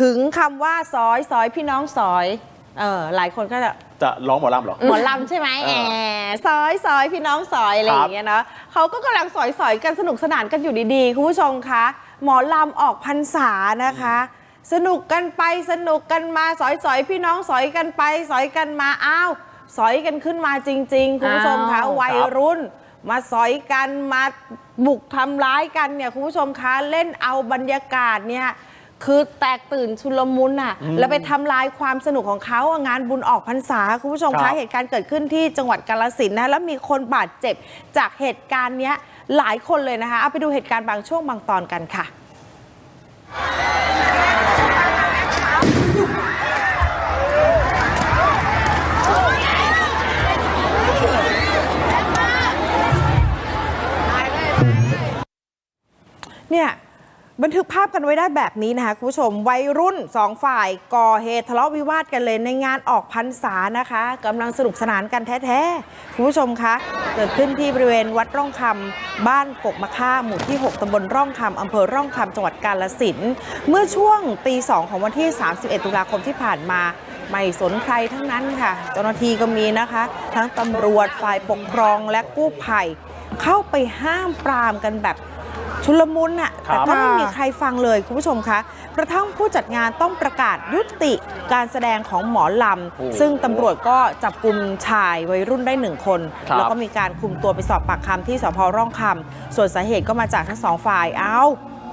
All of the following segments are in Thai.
ถึงคำว่าซอยซอยพี่น้องซอยเออหลายคนก็จะจะร้องหมอลำเหรอ หมอลำใช่ไหมเอแออซอยซอยพี่น้องซอยอะไรอย่างเงี้ยเนาะเขาก็กำลังสอยสอยกันสนุกสนานกันอยู่ดีๆ คุณผู้ชมคะ หมอลำออกพรรษานะคะ สนุกกันไปสนุกกันมาสอยสอยพี่น้องสอยกันไปสอยกันมาอ้าวสอยกันขึ้นมาจริง ๆ คุณผู้ชมคะอ้าววัยรุ่น มาสอยกันมาบุกทำร้ายกันเนี่ยคุณผู้ชมคะเล่นเอาบรรยากาศเนี่ย คือแตกตื่นชุลมุนอะ แล้วไปทำลายความสนุกของเขาอะงานบุญออกพรรษา คุณผู้ชมครัคะบเหตุการณ์เกิดขึ้นที่จังหวัดกาลสินธุ์นะ แล้วมีคนบาดเจ็บจากเหตุการณ์เนี้ยหลายคนเลยนะคะ เอาไปดูเหตุการณ์บางช่วงบางตอนกันค่ะ บันทึกภาพกันไว้ได้แบบนี้นะคะคุณผู้ชมวัยรุ่นสองฝ่ายก่อเหตุทะเลาะวิวาทกันเลยในงานออกพรรษานะคะกำลังสนุกสนานกันแท้ๆคุณผู้ชมคะ เกิดขึ้นที่บริเวณวัดร่องคำบ้านกกมะค่าหมู่ที่ 6ตำบลร่องคำอำเภอร่องคำจังหวัดกาลสินธุ์เมื่อช่วงตีสองของวันที่ 31 ตุลาคมที่ผ่านมาไม่สนใครทั้งนั้นค่ะ เจ้าหน้าที่ก็มีนะคะ ทั้งตำรวจฝ่ายปกครองและกู้ภัยเข้าไปห้ามปรามกันแบบ ชุลมุนอะครับ แต่ก็ไม่มีใครฟังเลยคุณผู้ชมคะกระทั่งผู้จัดงานต้องประกาศยุติการแสดงของหมอลโอ้ำซึ่งตำรวจก็จับกลุ่มชายวัยรุ่นได้หนึ่งคน ครับ แล้วก็มีการคุมตัวไปสอบปากคำที่สพร่องคำส่วนสาเหตุก็มาจากทั้งสองฝ่ายเอ้า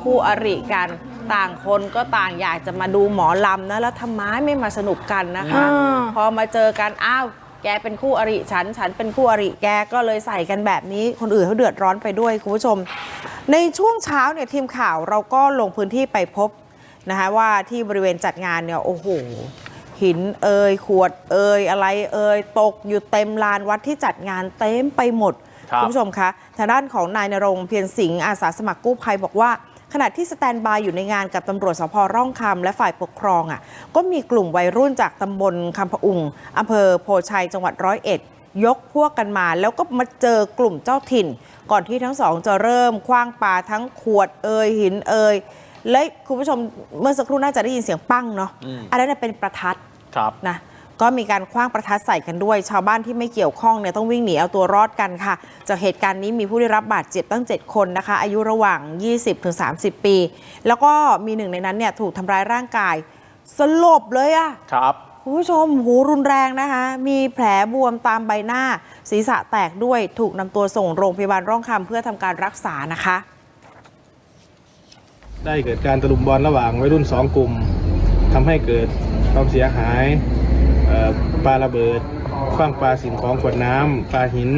คู่อริกันต่างคนก็ต่างอยากจะมาดูหมอลำนะแล้วทำไมไม่มาสนุกกันนะคะ อ่า พอมาเจอกันอ้าว แกเป็นคู่อริฉัน ฉันเป็นคู่อริแกก็เลยใส่กันแบบนี้ คนอื่นเขาเดือดร้อนไปด้วยคุณผู้ชม ในช่วงเช้าเนี่ยทีมข่าวเราก็ลงพื้นที่ไปพบนะคะว่าที่บริเวณจัดงานเนี่ยโอ้โหหินเอ่ยขวดเอ่ยอะไรเอ่ยตกอยู่เต็มลานวัดที่จัดงานเต็มไปหมดครับณผู้ชมคะทางด้านของนายนรงค์เพียรสิงห์อาสาสมัครกู้ภัยบอกว่า ขณะที่สแตนบายอยู่ในงานกับตำรวจสพร่องคำและฝ่ายปกครองอะก็มีกลุ่มวัยรุ่นจากตำบลคำพะอุงอำเภอโพชัยจังหวัดร้อยเอ็ดยกพวกกันมาแล้วก็มาเจอกลุ่มเจ้าถิ่น ก่อนที่ทั้งสองจะเริ่มคว้างปาทั้งขวดเอ่ยหินเอ่ยและคุณผู้ชมเมื่อสักครู่น่าจะได้ยินเสียงปั้งเนาะอืมอันนั้นนะเป็นประทัดครับนะ ก็มีการคว้างประทัดใส่กันด้วย ชาวบ้านที่ไม่เกี่ยวข้องเนี่ยต้องวิ่งหนีเอาตัวรอดกันค่ะ จากเหตุการณ์นี้มีผู้ได้รับบาดเจ็บตั้ง 7 คนนะคะ อายุระหว่าง 20-30 ปี แล้วก็มีหนึ่งในนั้นเนี่ยถูกทำร้ายร่างกาย สลบเลยอะครับคุณผู้ชมหูรุนแรงนะคะ มีแผลบวมตามใบหน้า ศีรษะแตกด้วยถูกนำตัวส่งโรงพยาบาลร่องคำเพื่อทำการรักษานะคะ ได้เกิดการตะลุมบอลระหว่างวัยรุ่นสองกลุ่มทำให้เกิดความเสียหาย เอ่อปาระเบิดคว้างปลาสิ่งของขวดน้ำปลาหิน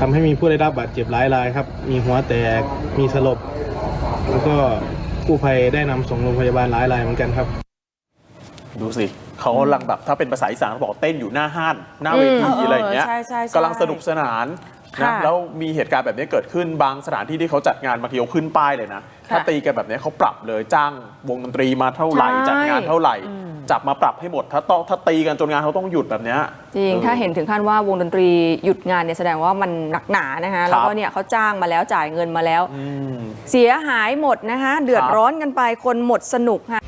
ทำให้มีผู้ได้รับบาดเจ็บหลายรายครับ มีหัวแตกมีสลบ แล้วก็กู้ภัยได้นำส่งโรงพยาบาลหลายรายเหมือนกันครับ ดูสิเขากำลังแบบถ้าเป็นภาษาอีสานเขาบอกเต้นอยู่หน้าห้าน หน้าเวทีอืมอะไรอย่างเงี้ยเออใช่ใช่ใช่กำลังสนุกสนานนะค่ะแล้วมีเหตุการณ์แบบนี้เกิดขึ้นบางสถานที่ที่เขาจัดงานบางทีเขาขึ้นป้ายเลยนะ ถ้าค่ะตีกันแบบนี้เขาปรับเลยจ้างวงดนตรีมาเท่าไหร่ใช่จัดงานเท่าไหร่ จับมาปรับให้หมด ถ้าต้องถ้าตีกันจนงานเขาต้องหยุดแบบเนี้ยจริงออถ้าเห็นถึงขั้นว่าวงดนตรีหยุดงานเนี่ยแสดงว่ามันหนักหนานะคะแล้วก็เนี่ยเขาจ้างมาแล้วจ่ายเงินมาแล้วอืมเสียหายหมดนะคะเดือดครับร้อนกันไปคนหมดสนุกค่ะ